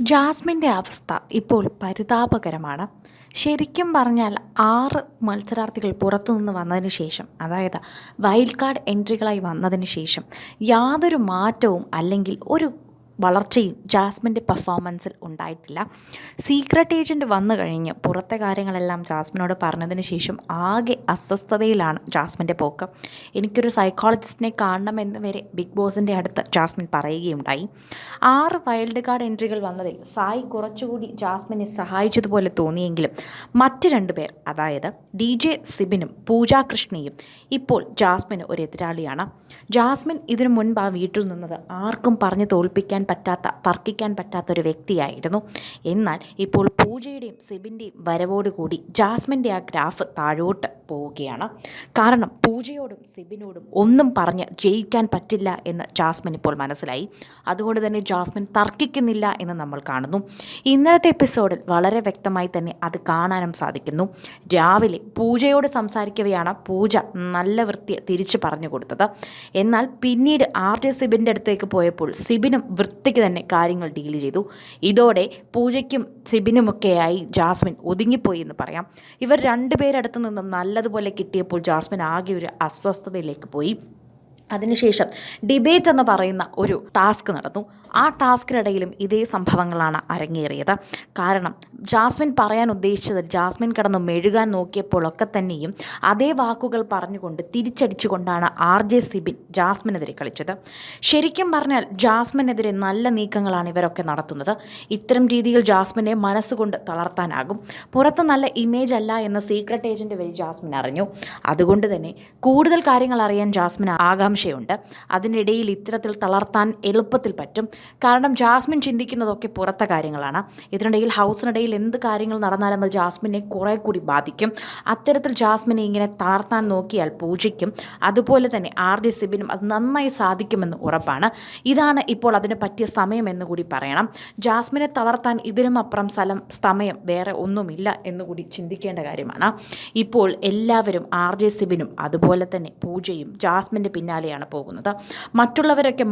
ജാസ്മിന്റെ അവസ്ഥ ഇപ്പോൾ പരിതാപകരമാണ്. ശരിക്കും പറഞ്ഞാൽ ആറ് മത്സരാർത്ഥികൾ പുറത്തുനിന്ന് വന്നതിന് ശേഷം അതായത് വൈൽഡ് കാർഡ് എൻട്രികളായി വന്നതിന് ശേഷം യാതൊരു മാറ്റവും അല്ലെങ്കിൽ ഒരു വളർച്ചയും ജാസ്മിന്റെ പെർഫോമൻസിൽ ഉണ്ടായിട്ടില്ല. സീക്രട്ട് ഏജന്റ് വന്നു കഴിഞ്ഞ്. പുറത്തെ കാര്യങ്ങളെല്ലാം ജാസ്മിനോട് പറഞ്ഞതിന് ശേഷം ആകെ അസ്വസ്ഥതയിലാണ് ജാസ്മിന്റെ പോക്ക്. എനിക്കൊരു സൈക്കോളജിസ്റ്റിനെ കാണണമെന്ന് വരെ ബിഗ് ബോസിന്റെ അടുത്ത് ജാസ്മിൻ പറയുകയുണ്ടായി. ആറ് വൈൽഡ് കാർഡ് എൻട്രികൾ വന്നതിൽ സായി കുറച്ചുകൂടി ജാസ്മിനെ സഹായിച്ചതുപോലെ തോന്നിയെങ്കിലും മറ്റ് രണ്ട് പേർ അതായത് ഡി ജെ സിബിനും പൂജാ കൃഷ്ണയും ഇപ്പോൾ ജാസ്മിന് ഒരു എതിരാളിയാണ്. ജാസ്മിൻ ഇതിനു മുൻപ് ആ വീട്ടിൽ നിന്നത് ആർക്കും പറഞ്ഞു തോൽപ്പിക്കാൻ പറ്റാത്ത തർക്കിക്കാൻ പറ്റാത്ത ഒരു വ്യക്തിയായിരുന്നു. എന്നാൽ ഇപ്പോൾ പൂജയുടെയും സിബിന്റെയും വരവോടുകൂടി ജാസ്മിന്റെ ആ ഗ്രാഫ് താഴോട്ട് പോവുകയാണ്. കാരണം പൂജയോടും സിബിനോടും ഒന്നും പറഞ്ഞ് ജയിക്കാൻ പറ്റില്ല എന്ന് ജാസ്മിൻ ഇപ്പോൾ മനസ്സിലായി. അതുകൊണ്ട് തന്നെ ജാസ്മിൻ തർക്കിക്കുന്നില്ല എന്ന് നമ്മൾ കാണുന്നു. ഇന്നലത്തെ എപ്പിസോഡിൽ വളരെ വ്യക്തമായി തന്നെ അത് കാണാനും സാധിക്കുന്നു. രാവിലെ പൂജയോട് സംസാരിക്കവെയാണ് പൂജ നല്ല വൃത്തി തിരിച്ചു പറഞ്ഞു കൊടുത്തത്. എന്നാൽ പിന്നീട് ആർ ജെ സിബിന്റെ അടുത്തേക്ക് പോയപ്പോൾ സിബിനും വൃത്തിക്ക് തന്നെ കാര്യങ്ങൾ ഡീൽ ചെയ്തു. ഇതോടെ പൂജയ്ക്കും സിബിനുമൊക്കെയായി ജാസ്മിൻ ഒതുങ്ങിപ്പോയി എന്ന് പറയാം. ഇവർ രണ്ടുപേരടുത്തു നിന്നും നല്ലതുപോലെ കിട്ടിയപ്പോൾ ജാസ്മിൻ ആകെ ഒരു അസ്വസ്ഥതയിലേക്ക് പോയി. അതിനുശേഷം ഡിബേറ്റ് എന്ന് പറയുന്ന ഒരു ടാസ്ക് നടന്നു. ആ ടാസ്കിനിടയിലും ഇതേ സംഭവങ്ങളാണ് അരങ്ങേറിയത്. കാരണം ജാസ്മിൻ പറയാൻ ഉദ്ദേശിച്ചത് ജാസ്മിൻ കടന്ന് മെഴുകാൻ നോക്കിയപ്പോഴൊക്കെ തന്നെയും അതേ വാക്കുകൾ പറഞ്ഞുകൊണ്ട് തിരിച്ചടിച്ചുകൊണ്ടാണ് ആർ ജെ സിബിൻ ജാസ്മിനെതിരെ കളിച്ചത്. ശരിക്കും പറഞ്ഞാൽ ജാസ്മിനെതിരെ നല്ല നീക്കങ്ങളാണ് ഇവരൊക്കെ നടത്തുന്നത്. ഇത്തരം രീതിയിൽ ജാസ്മിനെ മനസ്സുകൊണ്ട് തളർത്താനാകും. പുറത്ത് നല്ല ഇമേജ് അല്ല എന്ന് സീക്രട്ട് ഏജന്റ് വഴി ജാസ്മിൻ അറിഞ്ഞു. അതുകൊണ്ട് തന്നെ കൂടുതൽ കാര്യങ്ങൾ അറിയാൻ ജാസ്മിൻ ആകാംക്ഷയുണ്ട് അതിനിടയിൽ ഇത്തരത്തിൽ തളർത്താൻ എളുപ്പത്തിൽ പറ്റും. കാരണം ജാസ്മിൻ ചിന്തിക്കുന്നതൊക്കെ പുറത്തെ കാര്യങ്ങളാണ്. ഇതിനിടയിൽ ഹൗസിനിടയിൽ എന്ത് കാര്യങ്ങൾ നടന്നാലും അത് ജാസ്മിനെ കുറേ കൂടി ബാധിക്കും. അത്തരത്തിൽ ജാസ്മിനെ ഇങ്ങനെ തളർത്താൻ നോക്കിയാൽ പൂജയ്ക്കും അതുപോലെ തന്നെ ആർ ഡി സിബിനും അത് നന്നായി സാധിക്കുമെന്ന് ഉറപ്പാണ്. ഇതാണ് ഇപ്പോൾ അതിന് പറ്റിയ സമയമെന്ന് കൂടി പറയണം. ജാസ്മിനെ തളർത്താൻ ഇതിനും അപ്പുറം സ്ഥലം സമയം വേറെ ഒന്നുമില്ല എന്നുകൂടി ചിന്തിക്കേണ്ട കാര്യമാണ്. ഇപ്പോൾ എല്ലാവരും ആർ ജെ സിബിനും അതുപോലെ തന്നെ പൂജയും ജാസ്മിന്റെ പിന്നാലെയാണ് പോകുന്നത്. മറ്റുള്ളവരൊക്കെ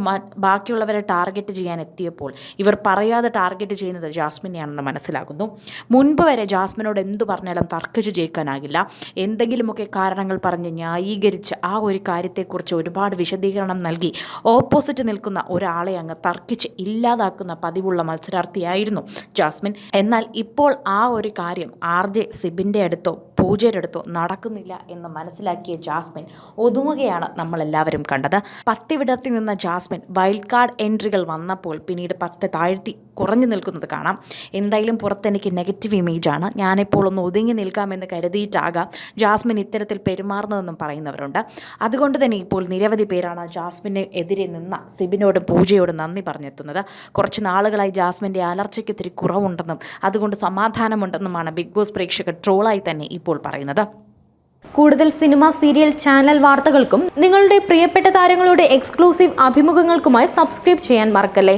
ബാക്കിയുള്ളവരെ ടാർഗറ്റ് ചെയ്യാൻ എത്തിയപ്പോൾ ഇവർ പറയാതെ ടാർഗറ്റ് ചെയ്യുന്നത് ജാസ്മിനെയാണെന്ന് മനസ്സിലാകുന്നു. മുൻപ് വരെ ജാസ്മിനോട് എന്തു പറഞ്ഞാലും തർക്കിച്ച് ജയിക്കാനാകില്ല. എന്തെങ്കിലുമൊക്കെ കാരണങ്ങൾ പറഞ്ഞ് ന്യായീകരിച്ച് ആ ഒരു കാര്യത്തെക്കുറിച്ച് ഒരുപാട് വിശദീകരണം നൽകി ഓപ്പോസിറ്റ് നിൽക്കുന്ന ഒരാളെ അങ്ങ് തർക്കിച്ച് ഇല്ലാതാക്കുന്ന പതിവുള്ള മത്സരാർത്ഥിയായിരുന്നു ജാസ്മിൻ. എന്നാൽ ഇപ്പോൾ ആ ഒരു കാര്യം ആർ ജെ സിബിന്റെ അടുത്തോ പൂജയുടെ അടുത്തോ നടക്കുന്നില്ല എന്ന് മനസ്സിലാക്കിയ ജാസ്മിൻ ഒതുങ്ങുകയാണ് നമ്മളെല്ലാവരും കണ്ടത്. പത്ത് നിന്ന ജാസ്മിൻ വൈൽഡ് കാർഡ് എൻട്രികൾ വന്നപ്പോൾ പിന്നീട് പത്ത് താഴ്ത്തി കുറഞ്ഞു നിൽക്കുന്നത് കാണാം. എന്തായാലും പുറത്ത് എനിക്ക് നെഗറ്റീവ് ഇമേജാണ് ഞാനിപ്പോൾ ഒന്ന് ഒതുങ്ങി നിൽക്കാമെന്ന് കരുതിയിട്ടാകാം ജാസ്മിൻ ഇത്തരത്തിൽ പെരുമാറുന്നതെന്നും പറയുന്നവരുണ്ട്. അതുകൊണ്ട് തന്നെ ഇപ്പോൾ നിരവധി പേരാണ് ജാസ്മിന് എതിരെ നിന്ന സിബിനോടും പൂജയോടും നന്ദി പറഞ്ഞെത്തുന്നത്. കുറച്ച് നാളുകളായി ജാസ്മിന്റെ അലർച്ചയ്ക്ക് ഒത്തിരി കുറവുണ്ടെന്നും അതുകൊണ്ട് സമാധാനമുണ്ടെന്നുമാണ് ബിഗ് ബോസ് പ്രേക്ഷകർ ട്രോളായി തന്നെ ഇപ്പോൾ പറയുന്നത്. കൂടുതൽ സിനിമ സീരിയൽ ചാനൽ വാർത്തകൾക്കും നിങ്ങളുടെ പ്രിയപ്പെട്ട താരങ്ങളുടെ എക്സ്ക്ലൂസീവ് അഭിമുഖങ്ങൾക്കുമായി സബ്സ്ക്രൈബ് ചെയ്യാൻ മറക്കല്ലേ?